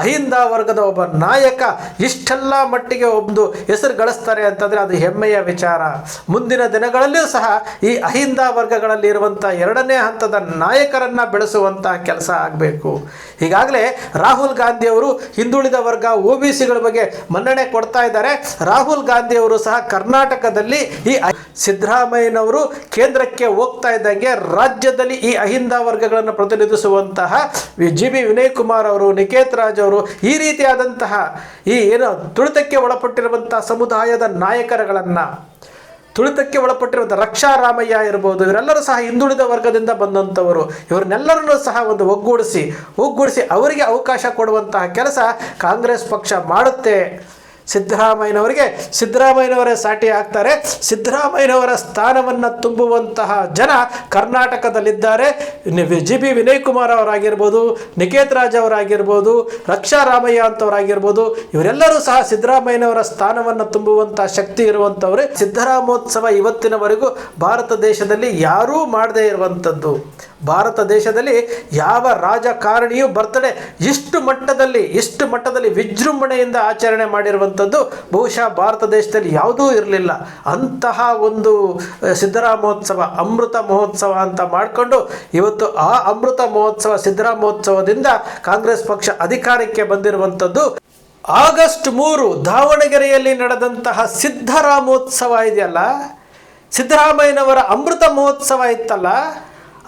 ಅಹಿಂದ ವರ್ಗದ ಒಬ್ಬ ನಾಯಕ ಇಷ್ಟೆಲ್ಲ ಮಟ್ಟಿಗೆ ಒಂದು ಹೆಸರು ಗಳಿಸ್ತಾರೆ ಅಂತಂದರೆ ಅದು ಹೆಮ್ಮೆಯ ವಿಚಾರ. ಮುಂದಿನ ದಿನಗಳಲ್ಲಿಯೂ ಸಹ ಈ ಅಹಿಂದ ವರ್ಗಗಳಲ್ಲಿ ಇರುವಂಥ ಎರಡನೇ ಹಂತದ ನಾಯಕರನ್ನು ಬೆಳೆಸುವಂಥ ಕೆಲಸ ಆಗಬೇಕು. ಈಗಾಗಲೇ ರಾಹುಲ್ ಗಾಂಧಿಯವರು ಹಿಂದುಳಿದ ವರ್ಗ ಒ ಬಿ ಸಿಗಳ ಬಗ್ಗೆ ಮನ್ನಣೆ ಕೊಡ್ತಾ ಇದ್ದಾರೆ. ರಾಹುಲ್ ಗಾಂಧಿಯವರು ಸಹ ಕರ್ನಾಟಕದಲ್ಲಿ ಈ ಸಿದ್ದರಾಮಯ್ಯನವರು ಕೇಂದ್ರಕ್ಕೆ ಹೋಗ್ತಾ ಇದ್ದಂಗೆ ರಾಜ್ಯದಲ್ಲಿ ಈ ಅಹಿಂದ ವರ್ಗಗಳನ್ನು ಪ್ರತಿನಿಧಿಸುವಂತಹ ಜಿ ಬಿ ವಿನಯ್ ಕುಮಾರ್ ಅವರು, ನಿಕೇತ್ ರಾಜ್ ಈ ರೀತಿಯಾದಂತಹ ಈ ಏನು ತುಳಿತಕ್ಕೆ ಒಳಪಟ್ಟಿರುವಂತಹ ಸಮುದಾಯದ ನಾಯಕರುಗಳನ್ನು, ತುಳಿತಕ್ಕೆ ಒಳಪಟ್ಟಿರುವಂಥ ರಕ್ಷಾ ರಾಮಯ್ಯ ಇರ್ಬೋದು, ಇವರೆಲ್ಲರೂ ಸಹ ಹಿಂದುಳಿದ ವರ್ಗದಿಂದ ಬಂದಂಥವರು, ಇವ್ರನ್ನೆಲ್ಲರನ್ನು ಸಹ ಒಂದು ಒಗ್ಗೂಡಿಸಿ ಒಗ್ಗೂಡಿಸಿ ಅವರಿಗೆ ಅವಕಾಶ ಕೊಡುವಂತಹ ಕೆಲಸ ಕಾಂಗ್ರೆಸ್ ಪಕ್ಷ ಮಾಡುತ್ತೆ. ಸಿದ್ದರಾಮಯ್ಯನವರಿಗೆ ಸಿದ್ದರಾಮಯ್ಯನವರೇ ಸಾಟಿ ಆಗ್ತಾರೆ. ಸಿದ್ದರಾಮಯ್ಯನವರ ಸ್ಥಾನವನ್ನು ತುಂಬುವಂತಹ ಜನ ಕರ್ನಾಟಕದಲ್ಲಿದ್ದಾರೆ. ಜಿ ಬಿ ವಿನಯ್ ಕುಮಾರ್ ಅವರಾಗಿರ್ಬೋದು, ನಿಕೇತ್ ರಾಜ್ ಅವರಾಗಿರ್ಬೋದು, ರಕ್ಷಾ ರಾಮಯ್ಯ ಅಂತವರಾಗಿರ್ಬೋದು, ಇವರೆಲ್ಲರೂ ಸಹ ಸಿದ್ದರಾಮಯ್ಯನವರ ಸ್ಥಾನವನ್ನು ತುಂಬುವಂತಹ ಶಕ್ತಿ ಇರುವಂಥವರೇ ಸಿದ್ದರಾಮೋತ್ಸವ ಇವತ್ತಿನವರೆಗೂ ಭಾರತ ದೇಶದಲ್ಲಿ ಯಾರೂ ಮಾಡದೇ ಇರುವಂಥದ್ದು ಭಾರತ ದೇಶದಲ್ಲಿ ಯಾವ ರಾಜಕಾರಣಿಯೂ ಬರ್ತಡೆ ಇಷ್ಟು ಮಟ್ಟದಲ್ಲಿ ಇಷ್ಟು ಮಟ್ಟದಲ್ಲಿ ವಿಜೃಂಭಣೆಯಿಂದ ಆಚರಣೆ ಮಾಡಿರುವಂಥದ್ದು ಬಹುಶಃ ಭಾರತ ದೇಶದಲ್ಲಿ ಯಾವುದೂ ಇರಲಿಲ್ಲ. ಅಂತಹ ಒಂದು ಸಿದ್ದರಾಮೋತ್ಸವ, ಅಮೃತ ಮಹೋತ್ಸವ ಅಂತ ಮಾಡಿಕೊಂಡು ಇವತ್ತು ಆ ಅಮೃತ ಮಹೋತ್ಸವ, ಸಿದ್ದರಾಮೋತ್ಸವದಿಂದ ಕಾಂಗ್ರೆಸ್ ಪಕ್ಷ ಅಧಿಕಾರಕ್ಕೆ ಬಂದಿರುವಂಥದ್ದು ಆಗಸ್ಟ್ ಮೂರು ದಾವಣಗೆರೆಯಲ್ಲಿ ನಡೆದಂತಹ ಸಿದ್ದರಾಮೋತ್ಸವ ಇದೆಯಲ್ಲ? ಸಿದ್ದರಾಮಯ್ಯನವರ ಅಮೃತ ಮಹೋತ್ಸವ ಇತ್ತಲ್ಲ?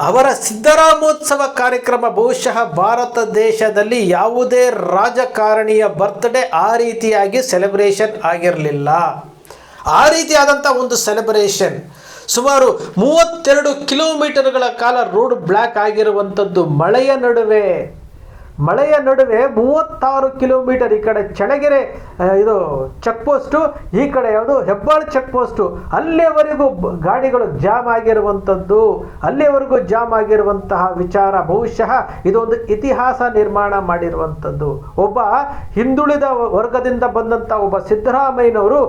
ಅವರ ಸಿದ್ದರಾಮೋತ್ಸವ ಕಾರ್ಯಕ್ರಮ ಬಹುಶಃ ಭಾರತ ದೇಶದಲ್ಲಿ ಯಾವುದೇ ರಾಜಕಾರಣಿಯ ಬರ್ತ್ಡೇ ಆ ರೀತಿಯಾಗಿ ಸೆಲೆಬ್ರೇಷನ್ ಆಗಿರಲಿಲ್ಲ. ಆ ರೀತಿಯಾದಂಥ ಒಂದು ಸೆಲೆಬ್ರೇಷನ್ ಸುಮಾರು ಮೂವತ್ತೆರಡು ಕಿಲೋಮೀಟರ್ಗಳ ಕಾಲ ರೋಡ್ ಬ್ಲ್ಯಾಕ್ ಆಗಿರುವಂಥದ್ದು ಮಳೆಯ ನಡುವೆ. ಮಳೆಯ ನಡುವೆ ಮೂವತ್ತಾರು ಕಿಲೋಮೀಟರ್ ಈ ಕಡೆ ಚಳಗೆರೆ ಇದು ಚೆಕ್ ಪೋಸ್ಟು ಈ ಕಡೆ ಯಾವುದು ಹೆಬ್ಬಾಳು ಚೆಕ್ ಪೋಸ್ಟು ಅಲ್ಲಿಯವರೆಗೂ ಗಾಡಿಗಳು ಜಾಮ್ ಆಗಿರುವಂಥದ್ದು ಅಲ್ಲಿಯವರೆಗೂ ಜಾಮ್ ಆಗಿರುವಂತಹ ವಿಚಾರ. ಬಹುಶಃ ಇದೊಂದು ಇತಿಹಾಸ ನಿರ್ಮಾಣ ಮಾಡಿರುವಂಥದ್ದು ಒಬ್ಬ ಹಿಂದುಳಿದ ವರ್ಗದಿಂದ ಬಂದಂಥ ಒಬ್ಬ ಸಿದ್ದರಾಮಯ್ಯನವರು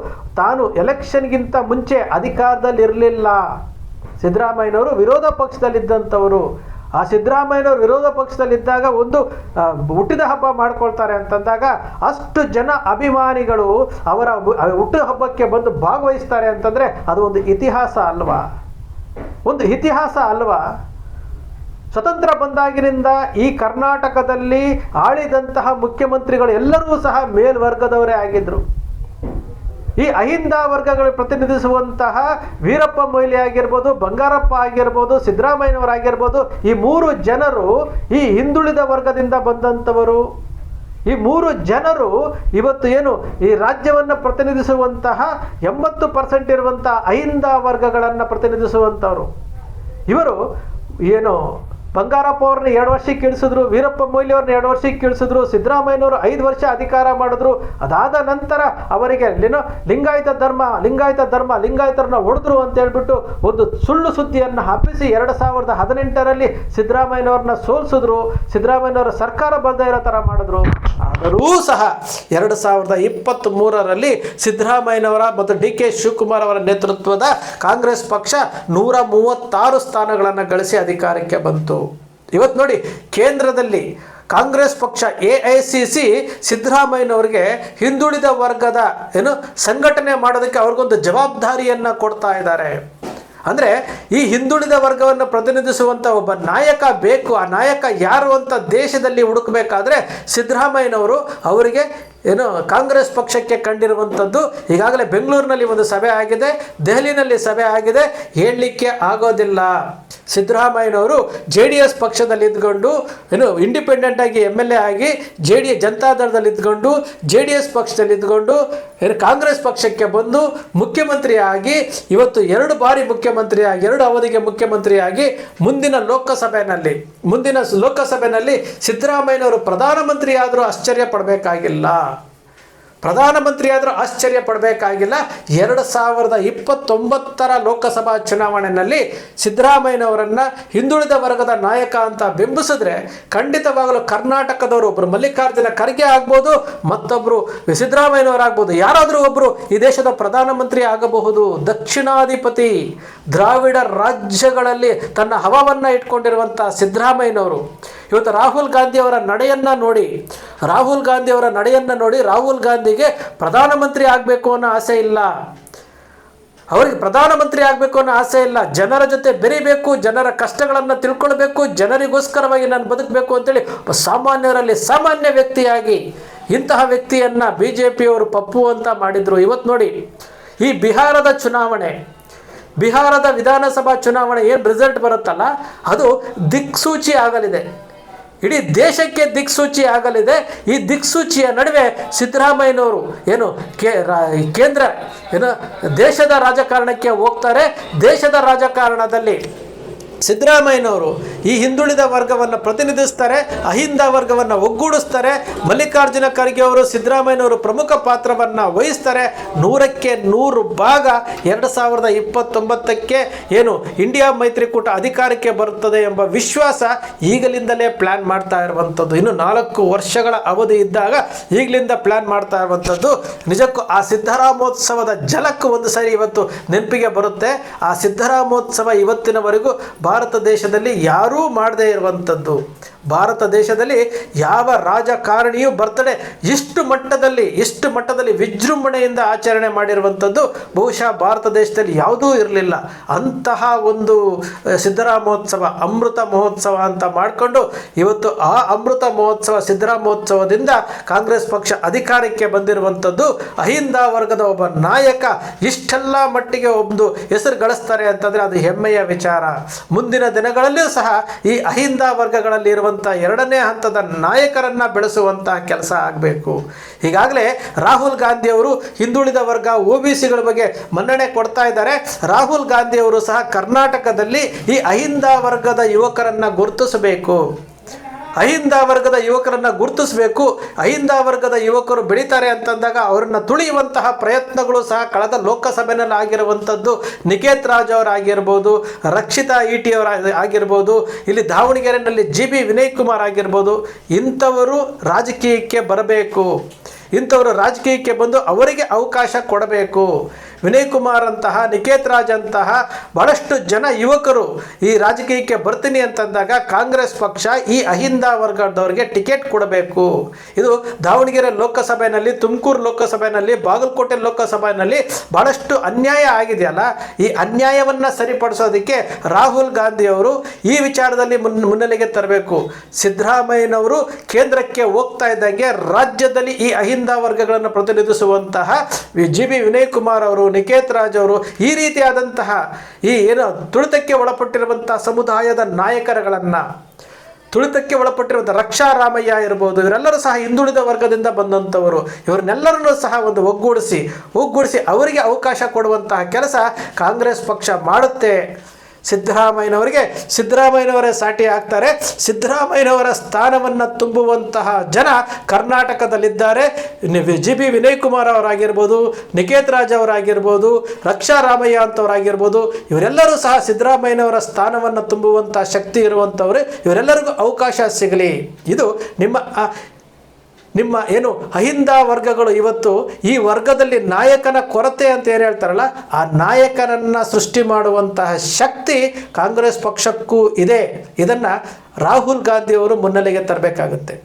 ತಾನು ಎಲೆಕ್ಷನ್ಗಿಂತ ಮುಂಚೆ ಅಧಿಕಾರದಲ್ಲಿರಲಿಲ್ಲ. ಸಿದ್ದರಾಮಯ್ಯನವರು ವಿರೋಧ ಪಕ್ಷದಲ್ಲಿದ್ದಂಥವರು. ಆ ಸಿದ್ದರಾಮಯ್ಯನವರು ವಿರೋಧ ಪಕ್ಷದಲ್ಲಿದ್ದಾಗ ಒಂದು ಹುಟ್ಟಿದ ಹಬ್ಬ ಮಾಡ್ಕೊಳ್ತಾರೆ ಅಂತಂದಾಗ ಅಷ್ಟು ಜನ ಅಭಿಮಾನಿಗಳು ಅವರ ಹುಟ್ಟಿದ ಹಬ್ಬಕ್ಕೆ ಬಂದು ಭಾಗವಹಿಸ್ತಾರೆ ಅಂತಂದರೆ ಅದು ಒಂದು ಇತಿಹಾಸ ಅಲ್ವಾ? ಒಂದು ಇತಿಹಾಸ ಅಲ್ವಾ? ಸ್ವತಂತ್ರ ಬಂದಾಗಿನಿಂದ ಈ ಕರ್ನಾಟಕದಲ್ಲಿ ಆಳಿದಂತಹ ಮುಖ್ಯಮಂತ್ರಿಗಳು ಎಲ್ಲರೂ ಸಹ ಮೇಲ್ವರ್ಗದವರೇ ಆಗಿದ್ರು. ಈ ಅಹಿಂದ ವರ್ಗಗಳು ಪ್ರತಿನಿಧಿಸುವಂತಹ ವೀರಪ್ಪ ಮೊಯ್ಲಿ ಆಗಿರ್ಬೋದು, ಬಂಗಾರಪ್ಪ ಆಗಿರ್ಬೋದು, ಸಿದ್ದರಾಮಯ್ಯನವರಾಗಿರ್ಬೋದು, ಈ ಮೂರು ಜನರು ಈ ಹಿಂದುಳಿದ ವರ್ಗದಿಂದ ಬಂದಂಥವರು. ಈ ಮೂರು ಜನರು ಇವತ್ತು ಏನು ಈ ರಾಜ್ಯವನ್ನು ಪ್ರತಿನಿಧಿಸುವಂತಹ ಎಂಬತ್ತು ಪರ್ಸೆಂಟ್ ಇರುವಂತಹ ಅಹಿಂದ ವರ್ಗಗಳನ್ನು ಪ್ರತಿನಿಧಿಸುವಂಥವರು. ಇವರು ಏನು ಬಂಗಾರಪ್ಪ ಅವ್ರನ್ನ ಎರಡು ವರ್ಷಕ್ಕೆ ಇಳಿಸಿದ್ರು ವೀರಪ್ಪ ಮೊಯ್ಲಿ ಅವ್ರನ್ನ ಎರಡು ವರ್ಷಕ್ಕೆ ಇಳಿಸಿದ್ರು ಸಿದ್ದರಾಮಯ್ಯನವರು ಐದು ವರ್ಷ ಅಧಿಕಾರ ಮಾಡಿದ್ರು. ಅದಾದ ನಂತರ ಅವರಿಗೆ ಏನೋ ಲಿಂಗಾಯತ ಧರ್ಮ ಲಿಂಗಾಯತ ಧರ್ಮ, ಲಿಂಗಾಯತರನ್ನ ಹೊಡೆದ್ರು ಅಂತ ಹೇಳ್ಬಿಟ್ಟು ಒಂದು ಸುಳ್ಳು ಸುದ್ದಿಯನ್ನು ಹಬ್ಬಿಸಿ ಎರಡು ಸಾವಿರದ ಹದಿನೆಂಟರಲ್ಲಿ ಸಿದ್ದರಾಮಯ್ಯನವ್ರನ್ನ ಸೋಲಿಸಿದ್ರು. ಸಿದ್ದರಾಮಯ್ಯನವರ ಸರ್ಕಾರ ಬಂದ ಇರೋ ಥರ ಮಾಡಿದ್ರು. ಆದರೂ ಸಹ ಎರಡು ಸಾವಿರದ ಇಪ್ಪತ್ತ್ ಮೂರರಲ್ಲಿ ಸಿದ್ದರಾಮಯ್ಯನವರ ಮತ್ತು ಡಿ ಕೆ ಶಿವಕುಮಾರ್ ಅವರ ನೇತೃತ್ವದ ಕಾಂಗ್ರೆಸ್ ಪಕ್ಷ ನೂರ ಮೂವತ್ತಾರು ಸ್ಥಾನಗಳನ್ನು ಗಳಿಸಿ ಅಧಿಕಾರಕ್ಕೆ ಬಂತು. ಇವತ್ತು ನೋಡಿ ಕೇಂದ್ರದಲ್ಲಿ ಕಾಂಗ್ರೆಸ್ ಪಕ್ಷ ಎ ಐ ಸಿ ಸಿ ಸಿದ್ದರಾಮಯ್ಯನವ್ರಿಗೆ ಹಿಂದುಳಿದ ವರ್ಗದ ಏನು ಸಂಘಟನೆ ಮಾಡೋದಕ್ಕೆ ಅವ್ರಿಗೊಂದು ಜವಾಬ್ದಾರಿಯನ್ನು ಕೊಡ್ತಾ ಇದ್ದಾರೆ. ಅಂದರೆ ಈ ಹಿಂದುಳಿದ ವರ್ಗವನ್ನು ಪ್ರತಿನಿಧಿಸುವಂಥ ಒಬ್ಬ ನಾಯಕ ಬೇಕು, ಆ ನಾಯಕ ಯಾರು ಅಂತ ದೇಶದಲ್ಲಿ ಹುಡುಕಬೇಕಾದ್ರೆ ಸಿದ್ದರಾಮಯ್ಯನವರು ಅವರಿಗೆ ಏನು ಕಾಂಗ್ರೆಸ್ ಪಕ್ಷಕ್ಕೆ ಕಂಡಿರುವಂಥದ್ದು ಈಗಾಗಲೇ ಬೆಂಗಳೂರಿನಲ್ಲಿ ಒಂದು ಸಭೆ ಆಗಿದೆ, ದೆಹಲಿನಲ್ಲಿ ಸಭೆ ಆಗಿದೆ, ಹೇಳಲಿಕ್ಕೆ ಆಗೋದಿಲ್ಲ. ಸಿದ್ದರಾಮಯ್ಯನವರು ಜೆ ಡಿ ಎಸ್ ಪಕ್ಷದಲ್ಲಿ ಇದ್ಕೊಂಡು ಏನು ಇಂಡಿಪೆಂಡೆಂಟ್ ಆಗಿ ಎಂ ಎಲ್ ಎ ಆಗಿ ಜೆ ಡಿ ಜನತಾದಳದಲ್ಲಿ ಇದ್ಕೊಂಡು ಜೆ ಡಿ ಎಸ್ ಪಕ್ಷದಲ್ಲಿ ಇದ್ಕೊಂಡು ಏನು ಕಾಂಗ್ರೆಸ್ ಪಕ್ಷಕ್ಕೆ ಬಂದು ಮುಖ್ಯಮಂತ್ರಿ ಆಗಿ ಇವತ್ತು ಎರಡು ಬಾರಿ ಮುಖ್ಯಮಂತ್ರಿ ಆಗಿ, ಎರಡು ಅವಧಿಗೆ ಮುಖ್ಯಮಂತ್ರಿಯಾಗಿ ಮುಂದಿನ ಲೋಕಸಭೆಯಲ್ಲಿ ಮುಂದಿನ ಲೋಕಸಭೆಯಲ್ಲಿ ಸಿದ್ದರಾಮಯ್ಯನವರು ಪ್ರಧಾನಮಂತ್ರಿ ಆದರೂ ಆಶ್ಚರ್ಯ ಪಡಬೇಕಾಗಿಲ್ಲ. ಪ್ರಧಾನಮಂತ್ರಿ ಆದರೂ ಆಶ್ಚರ್ಯ ಪಡಬೇಕಾಗಿಲ್ಲ. ಎರಡು ಸಾವಿರದ ಇಪ್ಪತ್ತೊಂಬತ್ತರ ಲೋಕಸಭಾ ಚುನಾವಣೆಯಲ್ಲಿ ಸಿದ್ದರಾಮಯ್ಯನವರನ್ನು ಹಿಂದುಳಿದ ವರ್ಗದ ನಾಯಕ ಅಂತ ಬಿಂಬಿಸಿದ್ರೆ ಖಂಡಿತವಾಗಲೂ ಕರ್ನಾಟಕದವರು ಒಬ್ಬರು ಮಲ್ಲಿಕಾರ್ಜುನ ಖರ್ಗೆ ಆಗ್ಬೋದು ಮತ್ತೊಬ್ಬರು ಸಿದ್ದರಾಮಯ್ಯನವರಾಗ್ಬೋದು. ಯಾರಾದರೂ ಒಬ್ಬರು ಈ ದೇಶದ ಪ್ರಧಾನಮಂತ್ರಿ ಆಗಬಹುದು. ದಕ್ಷಿಣಾಧಿಪತಿ ದ್ರಾವಿಡ ರಾಜ್ಯಗಳಲ್ಲಿ ತನ್ನ ಹವವನ್ನು ಇಟ್ಕೊಂಡಿರುವಂಥ ಸಿದ್ದರಾಮಯ್ಯನವರು. ಇವತ್ತು ರಾಹುಲ್ ಗಾಂಧಿಯವರ ನಡೆಯನ್ನು ನೋಡಿ, ರಾಹುಲ್ ಗಾಂಧಿಯವರ ನಡೆಯನ್ನು ನೋಡಿ ರಾಹುಲ್ ಗಾಂಧಿಗೆ ಪ್ರಧಾನಮಂತ್ರಿ ಆಗಬೇಕು ಅನ್ನೋ ಆಸೆ ಇಲ್ಲ. ಅವರಿಗೆ ಪ್ರಧಾನಮಂತ್ರಿ ಆಗಬೇಕು ಅನ್ನೋ ಆಸೆ ಇಲ್ಲ. ಜನರ ಜೊತೆ ಬೆರಿಬೇಕು, ಜನರ ಕಷ್ಟಗಳನ್ನು ತಿಳ್ಕೊಳ್ಬೇಕು, ಜನರಿಗೋಸ್ಕರವಾಗಿ ನಾನು ಬದುಕಬೇಕು ಅಂತೇಳಿ ಸಾಮಾನ್ಯರಲ್ಲಿ ಸಾಮಾನ್ಯ ವ್ಯಕ್ತಿಯಾಗಿ ಇಂತಹ ವ್ಯಕ್ತಿಯನ್ನು ಬಿ ಜೆ ಪಿಯವರು ಪಪ್ಪು ಅಂತ ಮಾಡಿದರು. ಇವತ್ತು ನೋಡಿ, ಈ ಬಿಹಾರದ ಚುನಾವಣೆ, ಬಿಹಾರದ ವಿಧಾನಸಭಾ ಚುನಾವಣೆ ಏನು ರಿಸಲ್ಟ್ ಬರುತ್ತಲ್ಲ, ಅದು ದಿಕ್ಸೂಚಿ ಆಗಲಿದೆ. ಇಡೀ ದೇಶಕ್ಕೆ ದಿಕ್ಸೂಚಿ ಆಗಲಿದೆ. ಈ ದಿಕ್ಸೂಚಿಯ ನಡುವೆ ಸಿದ್ದರಾಮಯ್ಯನವರು ಏನು ಕೇಂದ್ರ, ಏನು ದೇಶದ ರಾಜಕಾರಣಕ್ಕೆ ಹೋಗ್ತಾರೆ. ದೇಶದ ರಾಜಕಾರಣದಲ್ಲಿ ಸಿದ್ದರಾಮಯ್ಯನವರು ಈ ಹಿಂದುಳಿದ ವರ್ಗವನ್ನು ಪ್ರತಿನಿಧಿಸ್ತಾರೆ, ಅಹಿಂದ ವರ್ಗವನ್ನು ಒಗ್ಗೂಡಿಸ್ತಾರೆ, ಮಲ್ಲಿಕಾರ್ಜುನ ಖರ್ಗೆ ಅವರು ಸಿದ್ದರಾಮಯ್ಯನವರು ಪ್ರಮುಖ ಪಾತ್ರವನ್ನು ವಹಿಸ್ತಾರೆ. ನೂರಕ್ಕೆ ನೂರು ಭಾಗ ಎರಡು ಸಾವಿರದ ಇಪ್ಪತ್ತೊಂಬತ್ತಕ್ಕೆ ಏನು ಇಂಡಿಯಾ ಮೈತ್ರಿಕೂಟ ಅಧಿಕಾರಕ್ಕೆ ಬರುತ್ತದೆ ಎಂಬ ವಿಶ್ವಾಸ ಈಗಲಿಂದಲೇ ಪ್ಲ್ಯಾನ್ ಮಾಡ್ತಾ ಇರುವಂಥದ್ದು. ಇನ್ನು ನಾಲ್ಕು ವರ್ಷಗಳ ಅವಧಿ ಇದ್ದಾಗ ಈಗಲಿಂದ ಪ್ಲ್ಯಾನ್ ಮಾಡ್ತಾ ಇರುವಂಥದ್ದು. ನಿಜಕ್ಕೂ ಆ ಸಿದ್ದರಾಮೋತ್ಸವದ ಜಲಕ್ಕೂ ಒಂದು ಸಾರಿ ಇವತ್ತು ನೆನಪಿಗೆ ಬರುತ್ತೆ. ಆ ಸಿದ್ದರಾಮೋತ್ಸವ ಇವತ್ತಿನವರೆಗೂ ಭಾರತ ದೇಶದಲ್ಲಿ ಯಾರೂ ಮಾಡದೇ ಇರುವಂಥದ್ದು. ಭಾರತ ದೇಶದಲ್ಲಿ ಯಾವ ರಾಜಕಾರಣಿಯೂ ಬರ್ತಡೆ ಇಷ್ಟು ಮಟ್ಟದಲ್ಲಿ ಇಷ್ಟು ಮಟ್ಟದಲ್ಲಿ ವಿಜೃಂಭಣೆಯಿಂದ ಆಚರಣೆ ಮಾಡಿರುವಂಥದ್ದು ಬಹುಶಃ ಭಾರತ ದೇಶದಲ್ಲಿ ಯಾವುದೂ ಇರಲಿಲ್ಲ. ಅಂತಹ ಒಂದು ಸಿದ್ದರಾಮೋತ್ಸವ, ಅಮೃತ ಮಹೋತ್ಸವ ಅಂತ ಮಾಡಿಕೊಂಡು ಇವತ್ತು ಆ ಅಮೃತ ಮಹೋತ್ಸವ, ಸಿದ್ದರಾಮೋತ್ಸವದಿಂದ ಕಾಂಗ್ರೆಸ್ ಪಕ್ಷ ಅಧಿಕಾರಕ್ಕೆ ಬಂದಿರುವಂಥದ್ದು ಅಹಿಂದ ವರ್ಗದ ಒಬ್ಬ ನಾಯಕ ಇಷ್ಟೆಲ್ಲ ಮಟ್ಟಿಗೆ ಒಂದು ಹೆಸರು ಗಳಿಸ್ತಾರೆ ಅಂತಂದರೆ ಅದು ಹೆಮ್ಮೆಯ ವಿಚಾರ. ಮುಂದಿನ ದಿನಗಳಲ್ಲಿಯೂ ಸಹ ಈ ಅಹಿಂದ ವರ್ಗಗಳಲ್ಲಿ ಇರುವಂಥ ಎರಡನೇ ಹಂತದ ನಾಯಕರನ್ನು ಬೆಳೆಸುವಂಥ ಕೆಲಸ ಆಗಬೇಕು. ಈಗಾಗಲೇ ರಾಹುಲ್ ಗಾಂಧಿಯವರು ಹಿಂದುಳಿದ ವರ್ಗ ಒ ಬಿ ಸಿಗಳ ಬಗ್ಗೆ ಮನ್ನಣೆ ಕೊಡ್ತಾ ಇದ್ದಾರೆ. ರಾಹುಲ್ ಗಾಂಧಿಯವರು ಸಹ ಕರ್ನಾಟಕದಲ್ಲಿ ಈ ಅಹಿಂದ ವರ್ಗದ ಯುವಕರನ್ನು ಗುರುತಿಸಬೇಕು. ಅಹಿಂದ ವರ್ಗದ ಯುವಕರನ್ನ ಗುರುತಿಸಬೇಕು. ಅಹಿಂದ ವರ್ಗದ ಯುವಕರು ಬೆಳೀತಾರೆ ಅಂತಂದಾಗ ಅವರನ್ನ ತುಳಿಯುವಂತಹ ಪ್ರಯತ್ನಗಳು ಸಹ ಕಳೆದ ಲೋಕಸಭೆಯಲ್ಲಿ ಆಗಿರುವಂಥದ್ದು ನಿಕೇತ್ ರಾಜ್ ಅವರಾಗಿರ್ಬೋದು ರಕ್ಷಿತಾ ಈಟಿ ಅವರ ಆಗಿರ್ಬೋದು, ಇಲ್ಲಿ ದಾವಣಗೆರೆಯಲ್ಲಿ ಜಿ ಬಿ ವಿನಯ್ ಕುಮಾರ್ ಆಗಿರ್ಬೋದು. ಇಂಥವರು ರಾಜಕೀಯಕ್ಕೆ ಬರಬೇಕು. ಇಂಥವರು ರಾಜಕೀಯಕ್ಕೆ ಬಂದು ಅವರಿಗೆ ಅವಕಾಶ ಕೊಡಬೇಕು. ವಿನಯ್ ಕುಮಾರ್ ಅಂತಹ ನಿಕೇತ್ ರಾಜ್ ಅಂತಹ ಬಹಳಷ್ಟು ಜನ ಯುವಕರು ಈ ರಾಜಕೀಯಕ್ಕೆ ಬರ್ತೀನಿ ಅಂತಂದಾಗ ಕಾಂಗ್ರೆಸ್ ಪಕ್ಷ ಈ ಅಹಿಂದ ವರ್ಗದವರಿಗೆ ಟಿಕೆಟ್ ಕೊಡಬೇಕು. ಇದು ದಾವಣಗೆರೆ ಲೋಕಸಭೆಯಲ್ಲಿ ತುಮಕೂರು ಲೋಕಸಭೆಯಲ್ಲಿ ಬಾಗಲಕೋಟೆ ಲೋಕಸಭೆಯಲ್ಲಿ ಬಹಳಷ್ಟು ಅನ್ಯಾಯ ಆಗಿದೆಯಲ್ಲ ಈ ಅನ್ಯಾಯವನ್ನು ಸರಿಪಡಿಸೋದಕ್ಕೆ ರಾಹುಲ್ ಗಾಂಧಿ ಅವರು ಈ ವಿಚಾರದಲ್ಲಿ ಮುನ್, ಮುನ್ನೆಲೆಗೆ ತರಬೇಕು. ಸಿದ್ದರಾಮಯ್ಯನವರು ಕೇಂದ್ರಕ್ಕೆ ಹೋಗ್ತಾ ಇದ್ದಂಗೆ ರಾಜ್ಯದಲ್ಲಿ ಈ ಅಹಿಂದ ವರ್ಗಗಳನ್ನು ಪ್ರತಿನಿಧಿಸುವಂತಹ ಜಿ ಬಿ ವಿನಯ್ ಕುಮಾರ್ ಅವರು ನಿಕೇತ್ ರಾಜ್ ಅವರು ಈ ರೀತಿಯಾದಂತಹ ಈ ಏನು ತುಳಿತಕ್ಕೆ ಒಳಪಟ್ಟಿರುವಂತಹ ಸಮುದಾಯದ ನಾಯಕರುಗಳನ್ನು, ತುಳಿತಕ್ಕೆ ಒಳಪಟ್ಟಿರುವಂಥ ರಕ್ಷಾ ರಾಮಯ್ಯ ಇರ್ಬೋದು, ಇವರೆಲ್ಲರೂ ಸಹ ಹಿಂದುಳಿದ ವರ್ಗದಿಂದ ಬಂದಂಥವರು, ಇವರನ್ನೆಲ್ಲರನ್ನೂ ಸಹ ಒಂದು ಒಗ್ಗೂಡಿಸಿ ಒಗ್ಗೂಡಿಸಿ ಅವರಿಗೆ ಅವಕಾಶ ಕೊಡುವಂತಹ ಕೆಲಸ ಕಾಂಗ್ರೆಸ್ ಪಕ್ಷ ಮಾಡುತ್ತೆ. ಸಿದ್ದರಾಮಯ್ಯನವರಿಗೆ ಸಿದ್ದರಾಮಯ್ಯನವರೇ ಸಾಟಿ ಆಗ್ತಾರೆ. ಸಿದ್ದರಾಮಯ್ಯನವರ ಸ್ಥಾನವನ್ನು ತುಂಬುವಂತಹ ಜನ ಕರ್ನಾಟಕದಲ್ಲಿದ್ದಾರೆ. ಜಿ ಬಿ ವಿನಯ್ ಕುಮಾರ್ ಅವರಾಗಿರ್ಬೋದು, ನಿಕೇತ್ ರಾಜ್ ಅವರಾಗಿರ್ಬೋದು, ರಕ್ಷಾ ರಾಮಯ್ಯ ಅಂತವರಾಗಿರ್ಬೋದು, ಇವರೆಲ್ಲರೂ ಸಹ ಸಿದ್ದರಾಮಯ್ಯನವರ ಸ್ಥಾನವನ್ನು ತುಂಬುವಂಥ ಶಕ್ತಿ ಇರುವಂಥವ್ರು ಇವರೆಲ್ಲರಿಗೂ ಅವಕಾಶ ಸಿಗಲಿ. ಇದು ನಿಮ್ಮ ನಿಮ್ಮ ಏನು ಅಹಿಂದ ವರ್ಗಗಳು ಇವತ್ತು ಈ ವರ್ಗದಲ್ಲಿ ನಾಯಕನ ಕೊರತೆ ಅಂತ ಏನು ಹೇಳ್ತಾರಲ್ಲ, ಆ ನಾಯಕನನ್ನು ಸೃಷ್ಟಿ ಮಾಡುವಂತಹ ಶಕ್ತಿ ಕಾಂಗ್ರೆಸ್ ಪಕ್ಷಕ್ಕೂ ಇದೆ. ಇದನ್ನು ರಾಹುಲ್ ಗಾಂಧಿಯವರು ಮುನ್ನೆಲೆಗೆ ತರಬೇಕಾಗುತ್ತೆ.